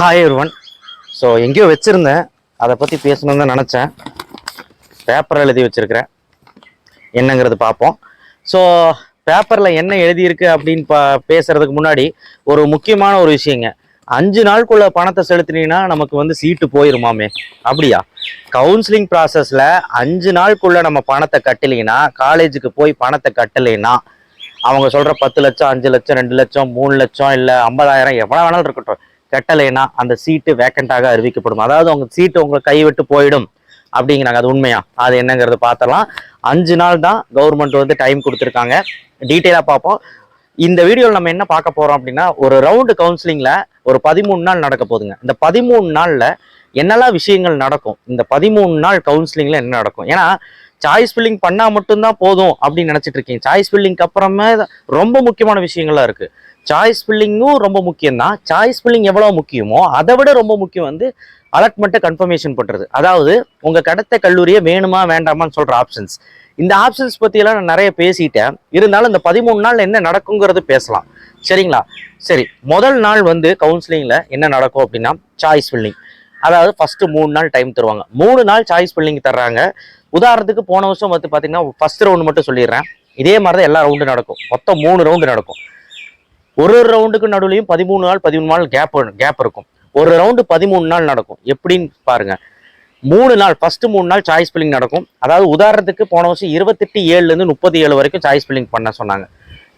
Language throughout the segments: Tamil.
ஹாய் ஒருவன் ஸோ எங்கேயோ வச்சுருந்தேன். அதை பற்றி பேசணும்னு தான் நினச்சேன். பேப்பரில் எழுதி வச்சுருக்கிறேன். என்னங்கிறது பார்ப்போம். ஸோ பேப்பரில் என்ன எழுதியிருக்கு அப்படின்னு பா பேசுகிறதுக்கு முன்னாடி ஒரு முக்கியமான ஒரு விஷயங்க. அஞ்சு நாளுக்குள்ள பணத்தை செலுத்தினீங்கன்னா நமக்கு வந்து சீட்டு போயிருமாமே. அப்படியா? கவுன்சிலிங் ப்ராசஸில் அஞ்சு நாளுக்குள்ள நம்ம பணத்தை கட்டலைன்னா காலேஜுக்கு போய் பணத்தை கட்டலைன்னா அவங்க சொல்கிற பத்து லட்சம் அஞ்சு லட்சம் ரெண்டு லட்சம் மூணு லட்சம் இல்லை ஐம்பதாயிரம் எவ்வளோ வேணாலும் இருக்கட்டும். கட்டலைன்னா அந்த சீட்டு வேக்கண்டாக அறிவிக்கப்படும். அதாவது உங்க சீட்டு உங்களை கைவிட்டு போயிடும் அப்படிங்கிறாங்க. அது உண்மையா? அது என்னங்கிறது பார்த்தலாம் அஞ்சு நாள் தான் கவர்மெண்ட் வந்து டைம் கொடுத்துருக்காங்க. டீட்டெயிலாக பார்ப்போம். இந்த வீடியோவில் நம்ம என்ன பார்க்க போகிறோம் அப்படின்னா ஒரு ரவுண்டு கவுன்சிலிங்கில் ஒரு பதிமூணு நாள் நடக்க போகுதுங்க. இந்த பதிமூணு நாளில் என்னெல்லாம் விஷயங்கள் நடக்கும்? இந்த பதிமூணு நாள் கவுன்சிலிங்கில் என்ன நடக்கும்? ஏன்னா சாய்ஸ் ஃபில்லிங் பண்ணால் மட்டும்தான் போதும் அப்படின்னு நினச்சிட்டு இருக்கீங்க. சாய்ஸ் ஃபில்லிங்க்கு அப்புறமே ரொம்ப முக்கியமான விஷயங்கள்லாம் இருக்குது சாய்ஸ் ஃபில்லிங்கும் ரொம்ப முக்கியம் தான் சாய்ஸ் ஃபில்லிங் எவ்வளோ முக்கியமோ அதை விட ரொம்ப முக்கியம் வந்து அலாட்மெண்ட்டை கன்ஃபர்மேஷன் பண்ணுறது அதாவது உங்கள் கடத்த கல்லூரியை வேணுமா வேண்டாமான்னு சொல்கிற ஆப்ஷன்ஸ் இந்த ஆப்ஷன்ஸ் பற்றியெல்லாம் நான் நிறைய பேசிட்டேன். இருந்தாலும் இந்த பதிமூணு நாள் என்ன நடக்குங்கிறது பேசலாம். சரிங்களா? சரி முதல் நாள் வந்து கவுன்சிலிங்கில் என்ன நடக்கும் அப்படின்னா சாய்ஸ் ஃபில்லிங் அதாவது ஃபஸ்ட்டு மூணு நாள் டைம் தருவாங்க. மூணு நாள் சாய்ஸ் ஃபில்லிங் தர்றாங்க. உதாரணத்துக்கு போன வருஷம் வந்து பார்த்தீங்கன்னா ஃபர்ஸ்ட் ரவுண்டு மட்டும் சொல்லிடுறேன். இதே மாதிரி தான் எல்லா ரவுண்டும் நடக்கும். மொத்தம் மூணு ரவுண்டு நடக்கும். ஒரு ஒரு ரவுண்டுக்கு நடுவுலையும் பதிமூணு நாள் பதிமூணு நாள் கேப் கேப் இருக்கும். ஒரு ரவுண்டு பதிமூணு நாள் நடக்கும். எப்படின்னு பாருங்க. மூணு நாள் ஃபர்ஸ்ட் மூணு நாள் சாய்ஸ் பில்லிங் நடக்கும். அதாவது உதாரணத்துக்கு போன வருஷம் இருபத்தெட்டு ஏழுலேருந்து முப்பத்தி ஏழு வரைக்கும் சாய்ஸ் ஃபில்லிங் பண்ண சொன்னாங்க.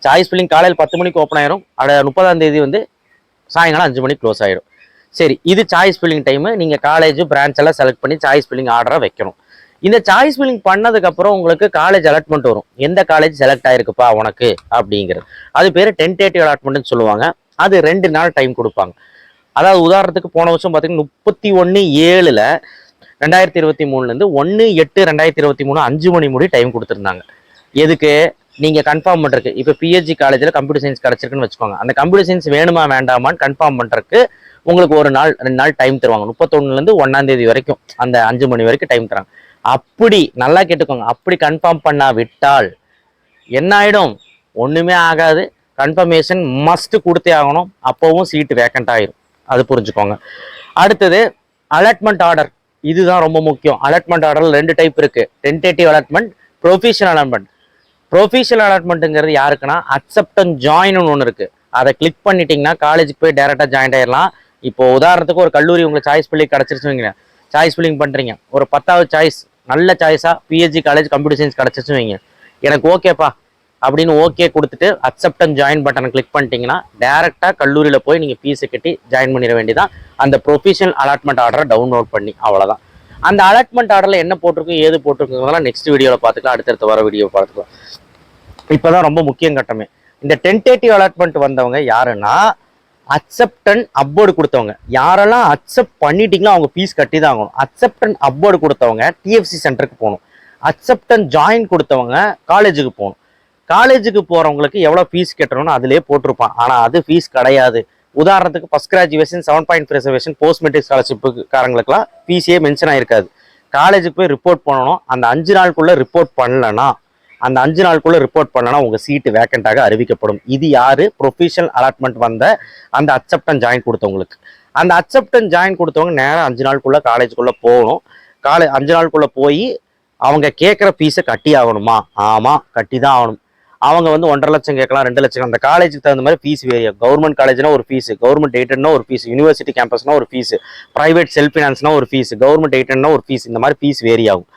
சாய்ஸ் பில்லிங் காலையில் பத்து மணிக்கு ஓப்பன் ஆயிரும். அட முப்பதாம் தேதி வந்து சாயங்காலம் அஞ்சு மணிக்கு க்ளோஸ் ஆயிரும். சரி இது சாய்ஸ் பில்லிங் டைமு நீங்கள் காலேஜ் பிரான்ச் எல்லாம் செலக்ட் பண்ணி சாய்ஸ் பில்லிங் ஆர்டரை வைக்கணும். இந்த சாய்ஸ் ஃபில்லிங் பண்ணதுக்கப்புறம் உங்களுக்கு காலேஜ் அலாட்மெண்ட் வரும். எந்த காலேஜ் செலக்ட் ஆயிருக்குப்பா உனக்கு? அப்படிங்கிறது. அது பேர் டென்டேட்டிவ் அலாட்மெண்ட்னு சொல்லுவாங்க. அது ரெண்டு நாள் டைம் கொடுப்பாங்க. அதாவது உதாரணத்துக்கு போன வருஷம் பார்த்தீங்கன்னா முப்பத்தி ஒன்று ஏழில் ரெண்டாயிரத்தி இருபத்தி மூணுலேருந்து ஒன்று எட்டு ரெண்டாயிரத்தி இருபத்தி மூணு அஞ்சு மணி முடி டைம் கொடுத்துருந்தாங்க. எதுக்கு? நீங்கள் கன்ஃபார்ம் பண்ணுறதுக்கு இப்போ பிஹெச்சி காலேஜில் கம்ப்யூட்டர் சயின்ஸ் கிடச்சிருக்குன்னு வச்சுக்கோங்க. அந்த கம்ப்யூட்டர் சயின்ஸ் வேணுமா வேண்டாமான்னு கன்ஃபார்ம் பண்ணுறதுக்கு உங்களுக்கு ஒரு நாள் ரெண்டு நாள் டைம் தருவாங்க. முப்பத்தொன்னுலேருந்து ஒன்றாந்தேதி வரைக்கும் அந்த அஞ்சு மணி வரைக்கும் டைம் தராங்க. அப்படி நல்லா கேட்டுக்கோங்க. அப்படி கன்ஃபார்ம் பண்ணா விட்டால் என்ன ஆகிடும் ஒன்றுமே ஆகாது. கன்ஃபர்மேஷன் மஸ்ட் கொடுத்தே ஆகணும். அப்போவும் சீட்டு வேக்கண்ட் ஆயிரும். அது புரிஞ்சுக்கோங்க. அடுத்தது அலாட்மெண்ட் ஆர்டர் இதுதான் ரொம்ப முக்கியம். அலாட்மெண்ட் ஆர்டரில் ரெண்டு டைப் இருக்குது tentative allotment professional allotment professional அலாட்மெண்ட்டுங்கிறது யாருக்குன்னா அக்செப்டன் ஜாயின்னு ஒன்று இருக்குது அதை கிளிக் பண்ணிட்டீங்கன்னா காலேஜுக்கு போய் டேரெக்டாக ஜாயின் ஆயிடலாம் இப்போ உதாரணத்துக்கு ஒரு கல்லூரி உங்களுக்கு சாய்ஸ் பில்லிங் கிடச்சிருச்சுங்க சாய்ஸ் ஃபில்லிங் பண்ணுறீங்க ஒரு பத்தாவது சாய்ஸ் நல்ல சாய்ஸாக பிஹெச்டி காலேஜ் கம்ப்யூட்டர் சயின்ஸ் கிடச்சிச்சு வைங்க. எனக்கு ஓகேப்பா அப்படின்னு ஓகே கொடுத்துட்டு அக்செப்டன் ஜாயின் பட்டனை கிளிக் பண்ணிட்டீங்கன்னா டேரெக்டாக கல்லூரியில் போய் நீங்கள் ஃபீஸை கட்டி ஜாயின் பண்ணிட வேண்டியதான் அந்த ப்ரொஃபஷனல் அலாட்மெண்ட் ஆர்டரை டவுன்லோட் பண்ணி அவ்வளோதான் அந்த அலாட்மெண்ட் ஆர்டரில் என்ன போட்டிருக்கும் ஏது போட்டிருக்குங்கிறதெல்லாம் நெக்ஸ்ட் வீடியோவில் பார்த்துக்கலாம். அடுத்தடுத்து வர வீடியோ பார்த்துக்கலாம். இப்போ தான் ரொம்ப முக்கியம் கட்டமே. இந்த டென்டேட்டிவ் அலாட்மெண்ட் வந்தவங்க யாருன்னா அக்செப்டன் அப்போர்டு கொடுத்தவங்க. யாரெல்லாம் அக்செப்ட் பண்ணிட்டீங்களோ அவங்க ஃபீஸ் கட்டி தான் ஆகணும். அக்செப்டன் அப்போர்டு கொடுத்தவங்க டிஎஃப்சி சென்டருக்கு போகணும். அக்செப்டன் ஜாயின் கொடுத்தவங்க காலேஜுக்கு போகணும். காலேஜுக்கு போகிறவங்களுக்கு எவ்வளோ ஃபீஸ் கட்டணும்னு அதிலே போட்டிருப்பான். ஆனால் அது ஃபீஸ் கிடையாது. உதாரணத்துக்கு first graduation seven point reservation post matric ஸ்காலர்ஷிப்புக்காரங்களுக்குலாம் ஃபீஸே மென்ஷன் ஆகிருக்காது காலேஜுக்கு போய் ரிப்போர்ட் பண்ணணும். அந்த அஞ்சு நாளுக்குள்ளே ரிப்போர்ட் பண்ணலன்னா அந்த அஞ்சு நாளுக்குள்ள ரிப்போர்ட் பண்ணனா உங்க சீட்டு வேக்கண்டாக அறிவிக்கப்படும். இது யாரு? ப்ரொஃபஷனல் அலாட்மெண்ட் வந்த அந்த அக்செப்டன் ஜாயின் கொடுத்தவங்களுக்கு. அந்த அக்செப்டன் ஜாயின் கொடுத்தவங்க நேரம் அஞ்சு நாளுக்குள்ள காலேஜுக்குள்ள போகணும். காலே அஞ்சு நாளுக்குள்ள போய் அவங்க கேட்குற ஃபீஸை கட்டி ஆகணுமா? ஆமாம் கட்டி தான் ஆகணும். அவங்க வந்து ஒன்றரை லட்சம் கேட்கலாம் ரெண்டு லட்சம் அந்த காலேஜுக்கு தகுந்த மாதிரி ஃபீஸ் வேரியும் கவர்மெண்ட் காலேஜ்னா ஒரு ஃபீஸ் கவர்மெண்ட் எய்டட்னா ஒரு ஃபீஸ் யூனிவர்சிட்டி கேம்பஸ்னா ஒரு ஃபீஸ் ப்ரைவேட் செல்ஃப் ஃபினான்ஸ்னா ஒரு ஃபீஸ் கவர்மெண்ட் எய்டட்னா ஒரு ஃபீஸ் இந்த மாதிரி ஃபீஸ் வேரி ஆகும்.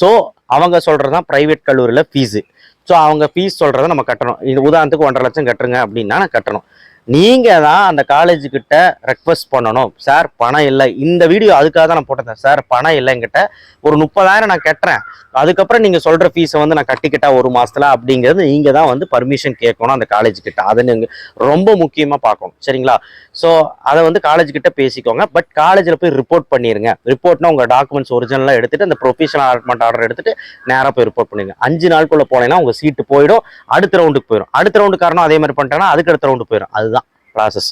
ஸோ அவங்க சொல்கிறது தான் ப்ரைவேட் கல்லூரியில் ஃபீஸு ஸோ அவங்க ஃபீஸ் சொல்கிறத நம்ம கட்டணும். இது உதாரணத்துக்கு ஒன்றரை லட்சம் கட்டுருங்க அப்படின்னா நான் கட்டணும். நீங்கள் தான் அந்த காலேஜ் கிட்ட ரெக்வஸ்ட் பண்ணணும். சார் பணம் இல்லை. இந்த வீடியோ அதுக்காக தான் நான் போட்டேன் சார் பணம் இல்லைங்கிட்ட ஒரு முப்பதாயிரம் நான் கட்டுறேன். அதுக்கப்புறம் நீங்கள் சொல்கிற ஃபீஸை வந்து நான் கட்டிக்கிட்டா ஒரு மாதத்தில் அப்படிங்கிறது நீங்கள் தான் வந்து பர்மிஷன் கேட்கணும் அந்த காலேஜ் கிட்ட. அதை நீங்கள் ரொம்ப முக்கியமாக பார்க்கணும். சரிங்களா? ஸோ அதை வந்து காலேஜ் கிட்ட பேசிக்கோங்க. பட் காலேஜில் போய் ரிப்போர்ட் பண்ணிடுங்க ரிப்போர்ட்னா உங்கள் டாக்குமெண்ட்ஸ் ஒரிஜினலாக எடுத்துகிட்டு அந்த ப்ரொஃபஷனல் அலாட்மெண்ட் ஆர்டர் எடுத்துட்டு நேராக போய் ரிப்போர்ட் பண்ணுங்கள் அஞ்சு நாளுக்குள்ளே போனீங்கன்னா உங்கள் சீட்டு போயிடும். அடுத்த ரவுண்டுக்கு போயிடும் அடுத்த ரவுண்டு காரணம் அதே மாதிரி பண்ணிட்டேன்னா அதுக்கு அடுத்த ரவுண்டு போயிடும் அதுதான். ப்ராசஸ்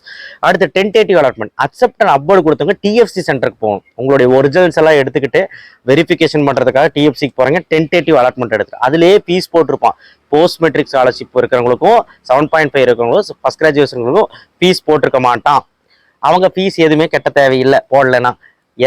அடுத்து tentative allotment accept and upward கொடுத்தவங்க டிஎஃப்சி சென்டருக்கு போகணும். உங்களுடைய ஒரிஜினல்ஸ் எல்லாம் எடுத்துக்கிட்டு வெரிஃபிகேஷன் பண்ணுறதுக்காக டிஎஃப்சிக்கு போகிறீங்க டென்டேட்டிவ் அலாட்மெண்ட் எடுத்து அதுலேயே ஃபீஸ் போட்டிருப்பான். போஸ்ட் மெட்ரிக் ஸ்காலர்ஷிப் இருக்கிறவங்களுக்கும் செவன் பாயிண்ட் ஃபைவ் இருக்கிறவங்களுக்கும் ஃபஸ்ட் கிராஜுவேஷனுக்கும் ஃபீஸ் போட்டிருக்க மாட்டான். அவங்க ஃபீஸ் எதுவுமே கெட்ட தேவையில்லை. போடலைன்னா.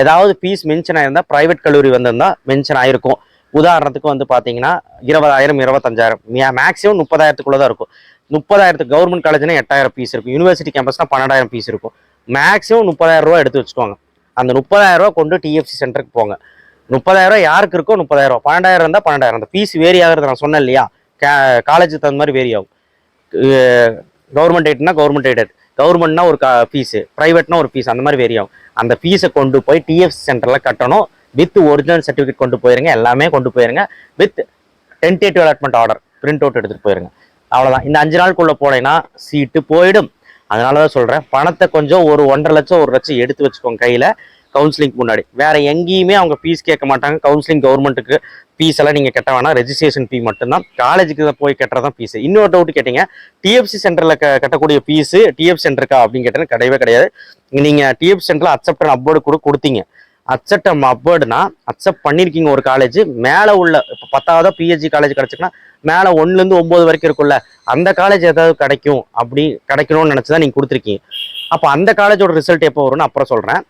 ஏதாவது ஃபீஸ் மென்ஷன் ஆயிருந்தால் ப்ரைவேட் கல்லூரி வந்திருந்தால் மென்ஷன் ஆயிருக்கும். உதாரணத்துக்கு வந்து பார்த்தீங்கன்னா இருபதாயிரம் இருபத்தஞ்சாயிரம். மேக்ஸிமம் முப்பதாயிரத்துக்குள்ளே தான் இருக்கும். முப்பதாயிரத்துக்கு கவர்மெண்ட் காலேஜ்னா எட்டாயிரம் ஃபீஸ் இருக்கும். யூனிவர்சிட்டி கேம்பஸ்னால் பன்னெண்டாயிரம் ஃபீஸ் இருக்கும். மேக்ஸிமம் முப்பதாயிரம் ரூபா எடுத்து வச்சுக்கோங்க. அந்த முப்பதாயிரரூவா கொண்டு டிஎஃப்சி சென்டருக்கு போங்க. முப்பதாயிரரூவா யாருக்கு இருக்கோ முப்பதாயிரம் ரூபா பன்னெண்டாயிரம் இருந்தால் பன்னெண்டாயிரம். அந்த ஃபீஸ் வேரி ஆகிறது நான் சொன்னேன் இல்லையா? கே காலேஜுக்கு தகுந்த மாதிரி வேரி ஆகும். கவர்மெண்ட் எய்ட்னா கவர்மெண்ட் எய்டட் கவர்மெண்ட்னா ஒரு ஃபீஸு ப்ரைவேட்னா ஒரு ஃபீஸ் அந்த மாதிரி வேரி ஆகும். அந்த ஃபீஸை கொண்டு போய் டிஎஃப்சி சென்டரில் கட்டணும். வித் ஒரிஜினல் சர்டிஃபிகேட் கொண்டு போயிருங்க எல்லாமே கொண்டு போயிருங்க. With tentative allotment order print out எடுத்துகிட்டு போயிருங்க. அவ்வளோதான் இந்த அஞ்சு நாளுக்குள்ளே போனேன்னா சீட்டு போயிடும். அதனால தான் சொல்கிறேன் பணத்தை கொஞ்சம் ஒரு ஒன்றரை லட்சம் ஒரு லட்சம் எடுத்து வச்சுக்கோங்க கையில் கவுன்சிலிங் முன்னாடி. வேறு எங்கேயுமே அவங்க ஃபீஸ் கேட்க மாட்டாங்க. கவுன்சிலிங் கவர்மெண்ட்டுக்கு ஃபீஸ் எல்லாம் நீங்கள் கட்ட வேணாம். ரெஜிஸ்ட்ரேஷன் ஃபீ மட்டும்தான். காலேஜுக்கு போய் கட்டுறதான் ஃபீஸ் இன்னொரு டவுட் கேட்டீங்க டிஎஃப்சி சென்டரில் க கட்டக்கூடிய ஃபீஸு டிஎஃப் சென்டருக்கா அப்படின்னு கேட்டேன் கிடையவே கிடையாது. நீங்கள் டிஎஃப் சென்டரில் அக்செப்டன் அப்வோர்டு கூட கொடுத்தீங்க. அக்செப்ட் அப்வோர்டுனா அக்செப்ட் பண்ணியிருக்கீங்க ஒரு காலேஜ் மேலே உள்ள இப்போ பத்தாவது பிஹெச்சி காலேஜ் கிடச்சிங்கன்னா மேலே ஒன்றுலேருந்து ஒம்பது வரைக்கும் இருக்குல்ல அந்த காலேஜ் ஏதாவது கிடைக்கும் அப்படி கிடைக்கணும்னு நினச்சி தான் நீங்கள் கொடுத்துருக்கீங்க. அப்போ அந்த காலேஜோட ரிசல்ட் எப்போ வரும்னு அப்புறம் சொல்கிறேன்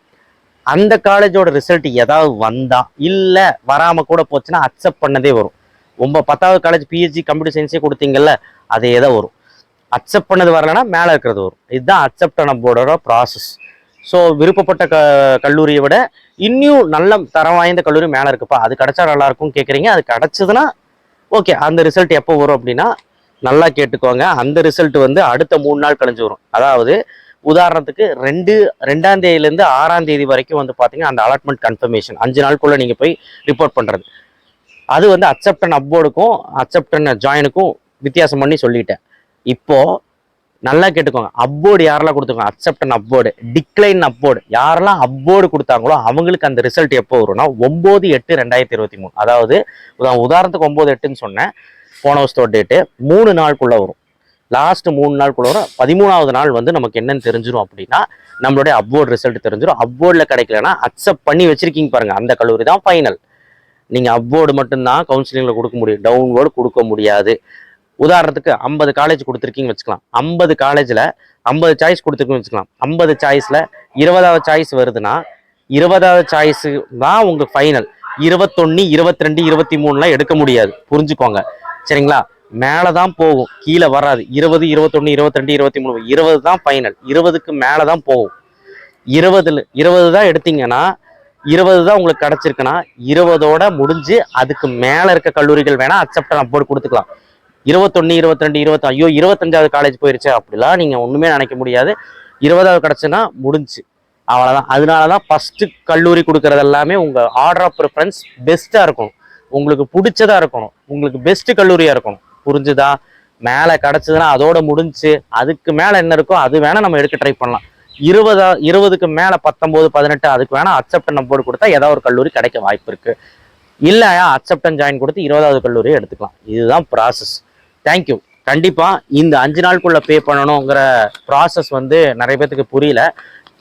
அந்த காலேஜோட ரிசல்ட் ஏதாவது வந்தால் இல்லை வராமல் கூட போச்சுன்னா அக்செப்ட் பண்ணதே வரும். ரொம்ப பத்தாவது காலேஜ் பிஹெச்சி கம்ப்யூட்டர் சயின்ஸே கொடுத்தீங்கல்ல அதே தான் வரும். அக்செப்ட் பண்ணது வரலன்னா மேலே இருக்கிறது வரும். இதுதான் அக்செப்ட் பண்ண போர்டோட ப்ராசஸ் ஸோ விருப்பப்பட்ட க கல்லூரியை விட இன்னும் நல்ல தரம் வாய்ந்த கல்லூரி மேலே இருக்குப்பா. அது கிடைச்சா நல்லாயிருக்கும் கேட்குறீங்க அது கிடச்சதுன்னா ஓகே அந்த ரிசல்ட் எப்போ வரும் அப்படின்னா நல்லா கேட்டுக்கோங்க. அந்த ரிசல்ட் வந்து அடுத்த மூணு நாள் கழிஞ்சு வரும். அதாவது உதாரணத்துக்கு ரெண்டு ரெண்டாம் தேதியிலேருந்து ஆறாம் தேதி வரைக்கும் வந்து பார்த்தீங்கன்னா அந்த அலாட்மெண்ட் கன்ஃபர்மேஷன் அஞ்சு நாளுக்குள்ளே நீங்கள் போய் ரிப்போர்ட் பண்ணுறது அது வந்து அக்செப்டன் அப்போர்டுக்கும் அக்செப்டன் ஜாயினுக்கும் வித்தியாசம் பண்ணி சொல்லிட்டேன். இப்போது நல்லா கேட்டுக்கோங்க. அப்போர்டு யாரெல்லாம் கொடுத்துருக்கோங்க? அக்செப்டன் அப்போர்டு டிக்ளைன் அப்போர்டு யாரெல்லாம் அப்போர்டு கொடுத்தாங்களோ அவங்களுக்கு அந்த ரிசல்ட் எப்போ வரும்னா ஒம்பது எட்டு ரெண்டாயிரத்தி இருபத்தி மூணு. அதாவது உதாரணத்துக்கு ஒம்பது எட்டுன்னு சொன்னேன். போன வருஷத்தோட டேட்டு மூணு நாளுக்குள்ள வரும். லாஸ்ட் மூணு நாளுக்குள்ள வரும். பதிமூணாவது நாள் வந்து நமக்கு என்னன்னு தெரிஞ்சிடும் அப்படின்னா நம்மளுடைய அப்போர்டு ரிசல்ட் தெரிஞ்சிடும் அப்போர்டில் கிடைக்கலன்னா அக்செப்ட் பண்ணி வச்சிருக்கீங்க பாருங்க. அந்த கல்லூரி தான் ஃபைனல் நீங்கள் அப்போர்டு மட்டும்தான் கவுன்சிலிங்கில் கொடுக்க முடியும். டவுன்வோர்டு கொடுக்க முடியாது. உதாரணத்துக்கு ஐம்பது காலேஜ் கொடுத்துருக்கீங்கன்னு வச்சுக்கலாம். ஐம்பது காலேஜில் ஐம்பது சாய்ஸ் கொடுத்துருக்கீங்கன்னு வச்சுக்கலாம். ஐம்பது சாய்ஸில் இருபதாவது சாய்ஸ் வருதுன்னா இருபதாவது சாய்ஸு தான் உங்கள் ஃபைனல் இருபத்தொன்று இருபத்தி ரெண்டு இருபத்தி மூணுலாம் எடுக்க முடியாது. புரிஞ்சுக்கோங்க. சரிங்களா? மேலே தான் போகும். கீழே வராது. இருபது இருபத்தொன்று இருபத்தி ரெண்டு இருபத்தி மூணு இருபது தான் ஃபைனல் இருபதுக்கு மேலே தான் போகும். இருபதுல இருபது தான் எடுத்தீங்கன்னா இருபது தான் உங்களுக்கு கிடச்சிருக்குன்னா இருபதோட முடிஞ்சு அதுக்கு மேலே இருக்க கல்லூரிகள் வேணால் அக்செப்ட் போர்டு கொடுத்துக்கலாம். இருபத்தொன்னு இருபத்திரெண்டு இருபத்தி ஐயோ இருபத்தஞ்சாவது காலேஜ் போயிருச்சு அப்படிலாம் நீங்கள் ஒன்றுமே நினைக்க முடியாது. இருபதாவது கிடச்சுன்னா முடிஞ்சு. அவ்வளோதான் அதனால தான் ஃபஸ்ட்டு கல்லூரி கொடுக்குறது எல்லாமே உங்கள் ஆர்டர் ஆஃப் ப்ரிஃபரன்ஸ் பெஸ்ட்டாக இருக்கணும். உங்களுக்கு பிடிச்சதாக இருக்கணும். உங்களுக்கு பெஸ்ட்டு கல்லூரியாக இருக்கணும். புரிஞ்சுதா? மேலே கிடச்சதுன்னா அதோட முடிஞ்சு. அதுக்கு மேலே என்ன இருக்கோ அது வேணால் நம்ம எடுக்க ட்ரை பண்ணலாம். இருபதா இருபதுக்கு மேலே பத்தொம்போது பதினெட்டு அதுக்கு வேணால் அக்செப்டன் நம்போர்டு கொடுத்தா ஏதாவது ஒரு கல்லூரி கிடைக்க வாய்ப்பு இருக்குது இல்லையா? அக்செப்டன் ஜாயின் கொடுத்து இருபதாவது கல்லூரியை எடுத்துக்கலாம். இதுதான் ப்ராசஸ் தேங்க்யூ கண்டிப்பாக இந்த அஞ்சு நாளுக்குள்ளே பே பண்ணணுங்கிற ப்ராசஸ் வந்து நிறைய பேத்துக்கு புரியல.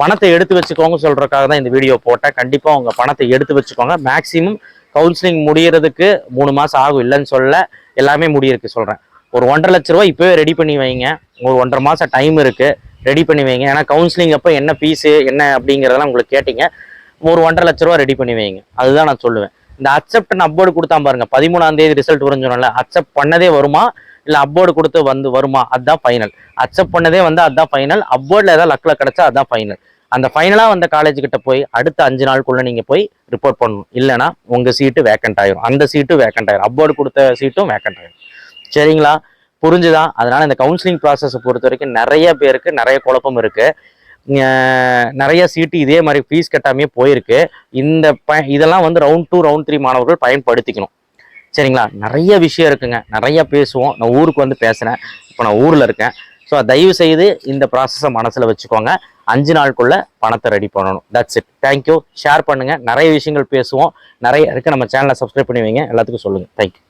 பணத்தை எடுத்து வச்சுக்கோங்க சொல்கிறதுக்காக தான் இந்த வீடியோ போட்டேன். கண்டிப்பாக உங்கள் பணத்தை எடுத்து வச்சுக்கோங்க. மேக்ஸிமம் கவுன்சிலிங் முடியறதுக்கு மூணு மாதம் ஆகும். இல்லைன்னு சொல்ல எல்லாமே முடியிருக்கு சொல்கிறேன் ஒரு ஒன்றரை லட்ச ரூபா இப்போவே ரெடி பண்ணி வைங்க. ஒரு ஒன்றரை மாதம் டைம் இருக்குது ரெடி பண்ணி வைங்க. ஏன்னா கவுன்சிலிங் அப்போ என்ன ஃபீஸு என்ன அப்படிங்கிறதெல்லாம் உங்களுக்கு கேட்டீங்க. ஒரு ஒன்றரை லட்ச ரூபா ரெடி பண்ணி வைங்க. அதுதான் நான் சொல்லுவேன். இந்த அக்செப்ட் நம்போர்டு கொடுத்தா பாருங்க. பதிமூணாம் தேதி ரிசல்ட் வரும்னு சொன்னல அக்செப்ட் பண்ணதே வருமா? இல்லை அப்போர்டு கொடுத்து வந்து வருமா? அதுதான் ஃபைனல் அக்செப்ட் பண்ணதே வந்து அதுதான் ஃபைனல் அப்போர்டில் ஏதாவது லக்கில் கிடச்சா அதுதான் ஃபைனல் அந்த ஃபைனலாக வந்த காலேஜ் கிட்ட போய் அடுத்த அஞ்சு நாளுக்குள்ளே நீங்கள் போய் ரிப்போர்ட் பண்ணணும். இல்லைன்னா உங்கள் சீட்டு வேக்கண்ட் ஆயிரும். அந்த சீட்டும் வேக்கண்ட் ஆயிரும். அப்போர்டு கொடுத்த சீட்டும் வேக்கண்ட் ஆயிரும். சரிங்களா? புரிஞ்சுதான் அதனால் இந்த கவுன்சிலிங் ப்ராசஸை பொறுத்த வரைக்கும் நிறைய பேருக்கு நிறைய குழப்பம் இருக்குது நிறைய சீட்டு இதே மாதிரி ஃபீஸ் கட்டாமே போயிருக்கு. இந்த ப இதெல்லாம் வந்து ரவுண்ட் டூ ரவுண்ட் த்ரீ மாணவர்கள் பயன்படுத்திக்கணும். சரிங்களா? நிறைய விஷயம் இருக்குங்க. நிறைய பேசுவோம். நான் ஊருக்கு வந்து பேசுகிறேன் இப்போ நான் ஊரில் இருக்கேன். ஸோ தயவு செய்து இந்த ப்ராசஸை மனசில் வச்சுக்கோங்க. அஞ்சு நாளுக்குள்ளே பணத்தை ரெடி பண்ணணும். தட்ஸ் இட் தேங்க்யூ ஷேர் பண்ணுங்கள் நிறைய விஷயங்கள் பேசுவோம். நிறைய இருக்குது நம்ம சேனலை சப்ஸ்கிரைப் பண்ணி வைங்க. எல்லாத்துக்கும் சொல்லுங்க. தேங்க்யூ